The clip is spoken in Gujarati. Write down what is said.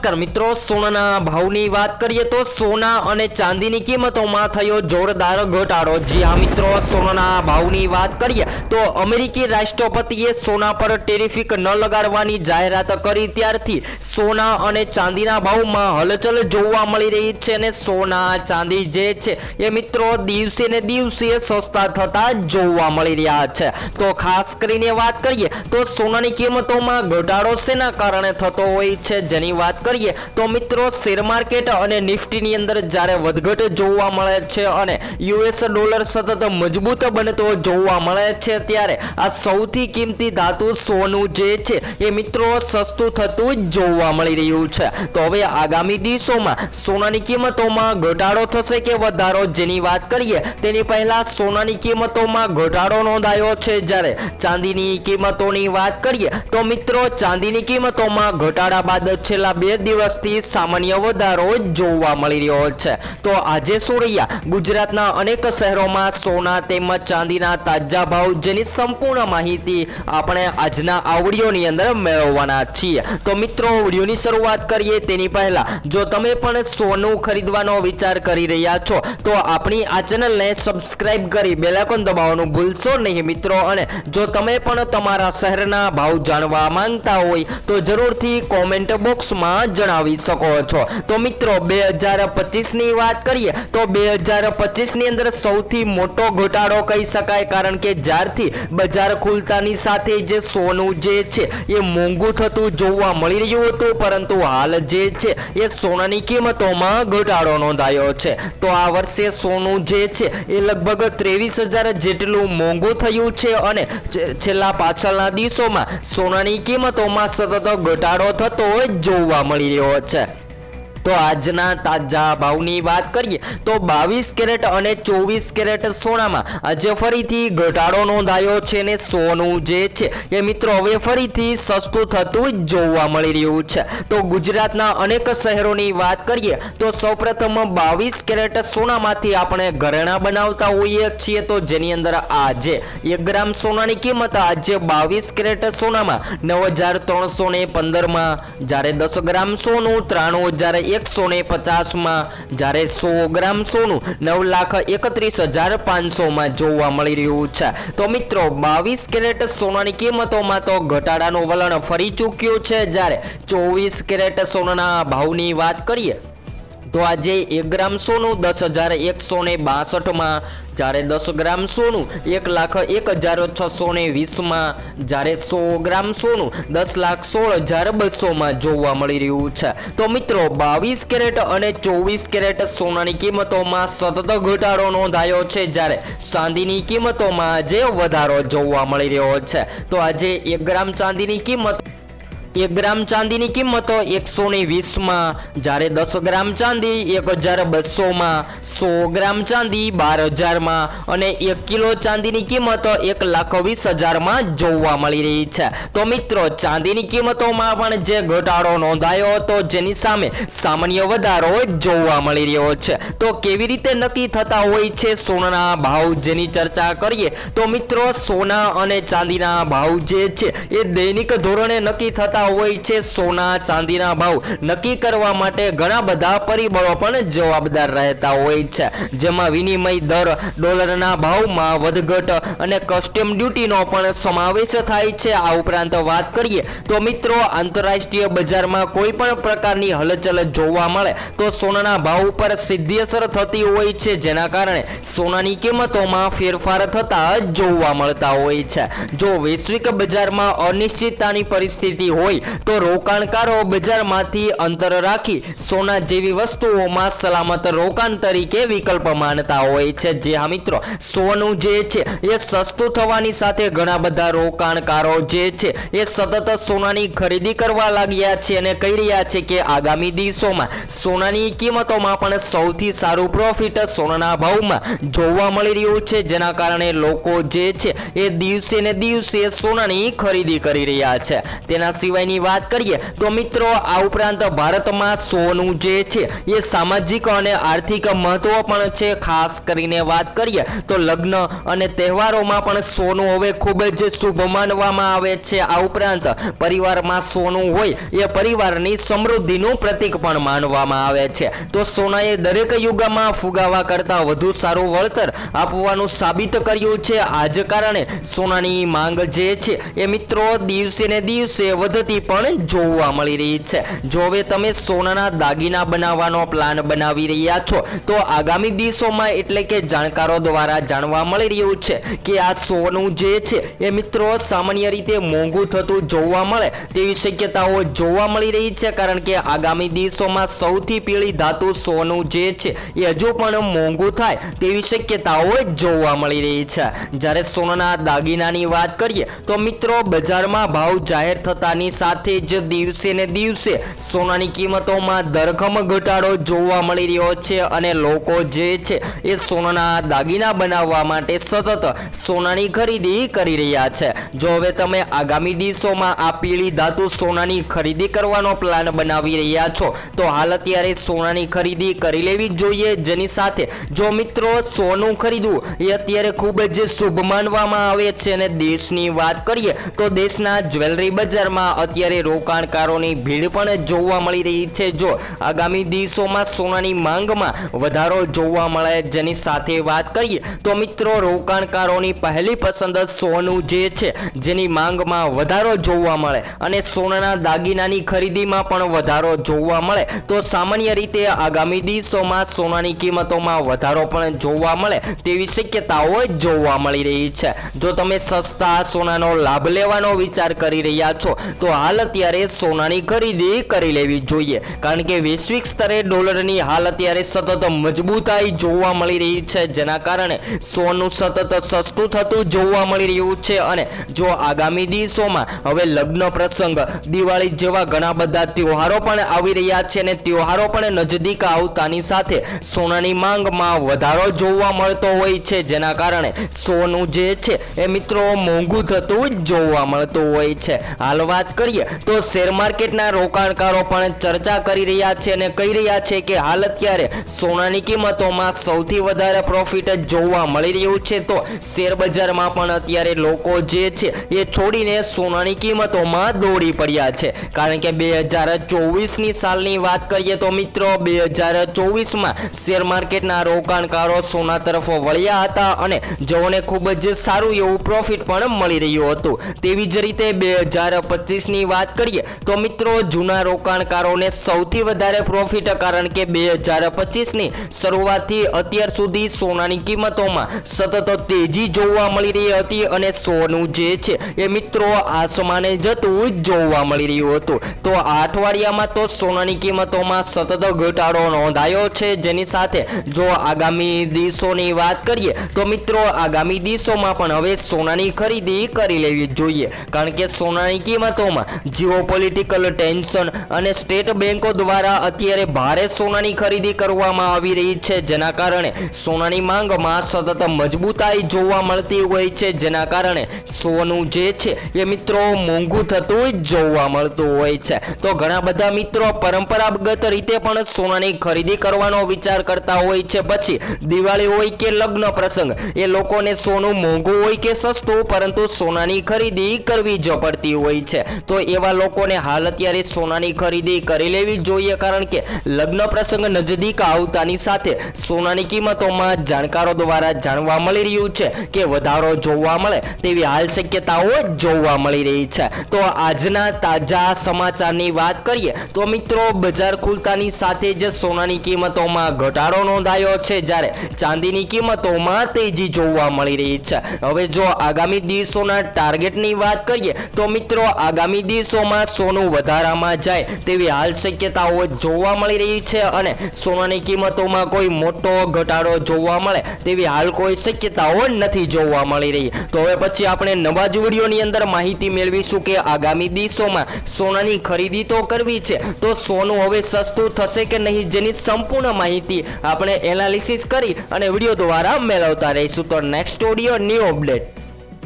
નમસ્કાર મિત્રો, સોનાના ભાવની વાત કરીએ તો સોના અને ચાંદીની કિંમતોમાં થયો જોરદાર ઘટાડો. જી હા મિત્રો, સોનાના ભાવની વાત કરીએ તો અમેરિકી રાષ્ટ્રપતિએ સોના પર ટેરિફિક ન લગાડવાની જાહેરાત કરી. ત્યારથી સોના અને ચાંદીના ભાવમાં હલચલ જોવા મળી રહી છે અને સોના, ચાંદી જે છે એ મિત્રો દિવસે ને દિવસે સસ્તા થતા જોવા મળી રહ્યા છે. તો ખાસ કરીને વાત કરીએ તો સોનાની કિંમતોમાં ઘટાડો શેના કારણે થતો હોય છે, જેની વાત કરીએ તો મિત્રો શેર માર્કેટ અને નિફ્ટીની અંદર જ્યારે વધઘટ જોવા મળે છે અને યુએસ ડોલર સતત મજબૂત બનતો જોવા મળે છે, ત્યારે આ સૌથી કિંમતી ધાતુ સોનું જે છે એ મિત્રો સસ્તું થતું જોવા મળી રહ્યું છે. તો હવે આગામી દિવસોમાં સોનાની કિંમતોમાં ઘટાડો થશે કે વધારો જેની વાત કરીએ, તેની પહેલા સોનાની કિંમતોમાં ઘટાડો નોંધાયો છે. જ્યારે ચાંદીની કિંમતોની વાત કરીએ, તો મિત્રો ચાંદીની કિંમતોમાં ઘટાડા બાદ છેલ્લા બે દિવસથી સામાન્ય વધારો જોવા મળી રહ્યો છે. તો આજે સુરૈયા, ગુજરાતના અનેક શહેરોમાં સોના તેમજ ચાંદીના તાજા ભાવ જેની સંપૂર્ણ માહિતી આપણે આજના આ અંદર મેળવવાના છીએ. તો મિત્રો, વિડીયોની શરૂઆત કરીએ તેની પહેલા. જો તમે પણ સોનું ખરીદવાનો વિચાર કરી રહ્યા છો, તો આપણી આ ચેનલને સબસ્ક્રાઇબ કરી બેલાકોન દબાવવાનું ભૂલશો નહીં મિત્રો. અને જો તમે પણ તમારા શહેરના ભાવ જાણવા માંગતા હોય, તો જરૂરથી કોમેન્ટ બોક્સમાં જણાવી શકો છો. તો મિત્રો, બે હજાર પચીસની વાત કરીએ, તો બે હજાર પચીસની અંદર સૌથી મોટો ઘટાડો કહી શકાય, કારણ કે જ્યારથી બજાર ખુલતાની સાથે જે સોનું જે છે, એ મોંઘું થતું જોવા મળી રહ્યું હતું, પરંતુ હાલ જે છે, એ સોનાની કિંમતોમાં ઘટાડો નોંધાયો છે. તો આ વર્ષે સોનું જે છે, એ લગભગ ત્રેવીસ હજાર જેટલું મોંઘું થયું છે અને છેલ્લા પાછળના દિવસોમાં સોનાની કિંમતોમાં સતત ઘટાડો થતો જોવા મળી રહ્યો છે તો આજના તાજા ભાવની વાત કરીએ તો બાવીસ કેરેટ અને ચોવીસ કેરેટ સોનામાં આજે ફરીથી ઘટાડો નોંધાયો છે ને સોનું જે છે એ મિત્રો હવે ફરીથી સસ્તું થતું જોવા મળી રહ્યું છે. તો ગુજરાતના અનેક શહેરોની વાત કરીએ તો સૌપ્રથમ બાવીસ કેરેટ સોનામાંથી આપણે ઘરેણા બનાવતા હોઈએ છીએ તો જેની અંદર આજે એક ગ્રામ સોનાની કિંમત આજે બાવીસ કેરેટ સોનામાં નવ હજાર ત્રણસો ને પંદરમાં જ્યારે દસ ગ્રામ સોનું ત્રાણું હજાર એકસો ને પચાસમાં જ્યારે સો ગ્રામ સોનું નવ લાખ એકત્રીસ હજાર પાંચસોમાં જોવા મળી રહ્યું છે. તો મિત્રો, બાવીસ કેરેટ સોનાની કિંમતોમાં તો ઘટાડાનું વલણ ફરી ચૂક્યું છે જ્યારે ચોવીસ કેરેટ સોનાના ભાવની વાત કરીએ, તો આજે એક ગ્રામ સોનું દસ હજાર એકસો ને બાસઠમાં જ્યારે દસ ગ્રામ સોનું, એક લાખ એક હજાર છસો ને વીસમાં જ્યારે સો ગ્રામ સોનું, દસ લાખ સોળ હજાર બસોમાં જોવા મળી રહ્યું છે. તો મિત્રો, બાવીસ કેરેટ અને ચોવીસ કેરેટ સોનાની કિંમતોમાં સતત ઘટાડો નોંધાયો છે જ્યારે ચાંદીની કિંમતોમાં આજે વધારો જોવા મળી રહ્યો છે. તો આજે એક ગ્રામ ચાંદીની કિંમત એક ગ્રામ ચાંદીની કિંમત એકસો ને વીસમાં. જ્યારે દસ ગ્રામ ચાંદી એક હજાર બસોમાં. સો ગ્રામ ચાંદી બાર હજારમાં. અને એક કિલો ચાંદીની કિંમત એક લાખ વીસ હજારમાં જોવા મળી રહી છે. તો મિત્રો, ચાંદીની કિંમતોમાં પણ જે ઘટાડો નોંધાયો હતો, જેની સામે સામાન્ય વધારો જોવા મળી રહ્યો છે. તો કેવી રીતે નક્કી થતા હોય છે સોનાના ભાવ જેની ચર્ચા કરીએ? તો મિત્રો, સોના અને ચાંદીના ભાવ જે છે, એ દૈનિક ધોરણે નક્કી થતા હોય છે સોના, ચાંદીના ભાવ નક્કી કરવા માટે ઘણા બધા પરિબળો પણ જવાબદાર રહેતા હોય છે. જેમાં વિનિમય દર ડોલરના ભાવમાં વધઘટ અને કસ્ટમ ડ્યુટીનો પણ સમાવેશ થાય છે. આ ઉપરાંત વાત કરીએ તો મિત્રો, આંતરરાષ્ટ્રીય બજારમાં કોઈ પણ પ્રકારની હલચલ જોવા મળે તો સોનાના ભાવ ઉપર સીધી અસર થતી હોય છે. જેના કારણે સોનાની કિંમતોમાં ફેરફાર થતા જોવા મળતા હોય છે. જો વૈશ્વિક બજારમાં અનિશ્ચિતતાની પરિસ્થિતિ હોય તો રોકાણકારો બજારમાંથી અંતર રાખી સોના જેવી વસ્તુઓમાં સલામત રોકાણ તરીકે વિકલ્પ માનતા હોય છે. જે હા મિત્રો, સોનું જે છે, એ સસ્તું થવાની સાથે ઘણા બધા રોકાણકારો જે છે, એ સતત સોનાની ખરીદી કરવા લાગ્યા છે અને કહી રહ્યા છે કે આગામી દિવસોમાં સોનાની કિંમતોમાં પણ સૌથી સારું પ્રોફિટ સોનાના ભાવમાં જોવા મળી રહ્યું છે. જેના કારણે લોકો જે છે, એ દિવસે ને દિવસે સોનાની ખરીદી કરી રહ્યા છે. તેના સિવાય સિવાયની વાત કરીએ, તો મિત્રો, આ ઉપરાંત ભારતમાં સોનું જે છે, એ સામાજિક અને આર્થિક મહત્વ પણ છે. ખાસ કરીને વાત કરીએ, તો લગ્ન અને તહેવારોમાં પણ સોનું હવે ખૂબ જ શુભ માનવામાં આવે છે. આ ઉપરાંત પરિવારમાં સોનું હોય, એ પરિવારની સમૃદ્ધિનું પ્રતીક પણ માનવામાં આવે છે. તો સોનાએ દરેક યુગમાં ફુગાવા કરતાં વધુ સારું વળતર આપવાનું સાબિત કર્યું છે. આજ કારણે સોનાની માંગ જે છે, એ મિત્રો, દિવસે ને દિવસે વધતી પણ જોવા મળી રહી છે. જો હવે તમે સોનાના દાગીના બનાવવાનો પ્લાન બનાવી રહ્યા છો, તો આગામી દિવસોમાં એટલે કે જાણકારો દ્વારા જાણવા મળી રહ્યું છે કે આ સોનું જે છે એ મિત્રો સામાન્ય રીતે મોંઘું થતું જોવા મળે તેવી શક્યતાઓ જોવા મળી રહી છે, કારણ કે આગામી દિવસોમાં સૌથી પીળી ધાતુ સોનું જે છે એ હજુ પણ મોંઘું થાય તેવી શક્યતાઓ જોવા મળી રહી છે. જ્યારે સોનાના દાગીનાની વાત કરીએ, તો મિત્રો બજારમાં ભાવ જાહેર થતાની સાથે જ દિવસે ને દિવસે સોનાની કિંમતોમાં ધરખમ ઘટાડો જોવા મળી રહ્યો છે અને લોકો જે છે એ સોનાના દાગીના બનાવવા માટે સતત સોનાની ખરીદી કરી રહ્યા છે. જો હવે તમે આગામી દિવસોમાં આ પીળી ધાતુ સોનાની ખરીદી કરવાનો પ્લાન બનાવી રહ્યા છો, તો હાલ અત્યારે સોનાની ખરીદી કરી લેવી જોઈએ. જેની સાથે જો મિત્રો સોનું ખરીદવું એ અત્યારે ખૂબ જ શુભ માનવામાં આવે છે. અને દેશની વાત કરીએ તો દેશના જ્વેલરી બજારમાં અત્યારે રોકાણકારોની ભીડ પણ જોવા મળી રહી છે. જો આગામી દિવસોમાં સોનાની માંગમાં વધારો જોવા મળે જેની સાથે વાત કરીએ, તો મિત્રો રોકાણકારોની પહેલી પસંદ સોનું જે છે, જેની માંગમાં વધારો જોવા મળે અને સોનાના દાગીનાની ખરીદીમાં પણ વધારો જોવા મળે, તો સામાન્ય રીતે આગામી દિવસોમાં સોનાની કિંમતોમાં વધારો પણ જોવા મળે તેવી શક્યતાઓ જોવા મળી રહી છે. જો તમે સસ્તા સોનાનો લાભ લેવાનો વિચાર કરી રહ્યા છો, તો હાલ અત્યારે સોનાની ખરીદી કરી લેવી જોઈએ. કારણ કે વૈશ્વિક સ્તરે ડોલરની હાલ અત્યારે સતત મજબૂતાઈ જોવા મળી રહી છે, જેના કારણે સોનું સતત સસ્તું થતું જોવા મળી રહ્યું છે અને જો આગામી દિવસોમાં હવે લગ્ન પ્રસંગ, દિવાળી જેવા ઘણા બધા તહેવારો પણ આવી રહ્યા છે અને તહેવારો પણ નજદીક આવતાની સાથે સોનાની માંગમાં વધારો જોવા મળતો હોય છે, જેના કારણે સોનું જે છે એ મિત્રો મોંઘું થતું જોવા મળતું હોય છે. હાલ વાત કરીએ તો શેર માર્કેટના રોકાણકારો પણ ચર્ચા કરી રહ્યા છે અને કહી રહ્યા છે કે હાલ અત્યારે સોનાની કિંમતોમાં સૌથી વધારે પ્રોફિટ જોવા મળી રહ્યું છે. તો શેર બજારમાં પણ અત્યારે લોકો જે છે એ છોડીને સોનાની કિંમતોમાં દોડી પડ્યા છે. કારણ કે બે હજાર ચોવીસની સાલની વાત કરીએ તો મિત્રો, બે હજાર ચોવીસમાં શેર માર્કેટના રોકાણકારો સોના તરફ વળ્યા હતા અને જેઓને ખૂબ જ સારું એવું પ્રોફિટ પણ મળી રહ્યું હતું. તેવી જ રીતે બે હજાર પચીસની વાત કરીએ, તો મિત્રો જૂના રોકાણકારોને સૌથી વધારે પ્રોફિટ કારણ કે બે હજાર પચીસની શરૂઆતથી અત્યાર સુધી સોનાની કિંમતોમાં સતત તેજી જોવા મળી રહી હતી અને સોનું જે છે એ મિત્રો આસમાને જતું જોવા મળી રહ્યું હતું. તો આ અઠવાડિયામાં તો સોનાની કિંમતોમાં સતત ઘટાડો નોંધાયો છે. જેની સાથે જો આગામી દિવસોની વાત કરીએ, તો મિત્રો આગામી દિવસોમાં પણ હવે સોનાની ખરીદી કરી લેવી જોઈએ. કારણ કે સોનાની કિંમતોમાં જીઓપોલિટિકલ ટેન્શન અને સ્ટેટ બેન્કો દ્વારા અત્યારે ભારે સોનાની ખરીદી કરવામાં આવી રહી છે, જેના કારણે સોનાની માંગમાં સતત મજબૂતાઈ જોવા મળતી હોય છે, જેના કારણે સોનું જે છે એ મિત્રો મોંઘું થતું જ જોવા મળતું હોય છે. તો ઘણા બધા મિત્રો પરંપરાગત રીતે પણ સોનાની ખરીદી કરવાનો વિચાર કરતા હોય છે. પછી દિવાળી હોય કે લગ્ન પ્રસંગ, એ લોકોને સોનું મોંઘું હોય કે સસ્તું, પરંતુ સોનાની ખરીદી કરવી જ પડતી હોય છે. તો એવા લોકોને હાલ અત્યારે સોનાની ખરીદી કરી લેવી જોઈએ, કારણ કે લગ્ન પ્રસંગ નજદીક આવતાની સાથે સોનાની કિંમતોમાં જાણકારો દ્વારા જાણવા મળી રહ્યું છે કે વધારો જોવા મળે તેવી હાલ શક્યતાઓ જોવા મળી રહી છે. તો આજના તાજા સમાચારની વાત કરીએ, તો મિત્રો બજાર ખુલતાની સાથે જ સોનાની કિંમતોમાં ઘટાડો નોંધાયો છે, જ્યારે ચાંદીની કિંમતોમાં તેજી જોવા મળી રહી છે. હવે જો આગામી દિવસોના ટાર્ગેટની વાત કરીએ, તો મિત્રો આગામી દિવસોમાં સોનું વધારામાં જાય તેવી હાલ શક્યતાઓ જોવા મળી રહી છે અને સોનાની કિંમતોમાં કોઈ મોટો ઘટાડો જોવા મળે તેવી હાલ કોઈ શક્યતાઓ નથી જોવા મળી રહી. તો હવે પછી આપણે નવા જ વિડીયોની અંદર માહિતી મેળવીશું કે આગામી દિવસોમાં સોનાની ખરીદી તો કરવી છે, તો સોનું હવે સસ્તું થશે કે નહીં જેની સંપૂર્ણ માહિતી આપણે એનાલિસિસ કરી અને વીડિયો દ્વારા મેળવતા રહીશું. તો નેક્સ્ટ ઓડિયો ન્યૂ અપડેટ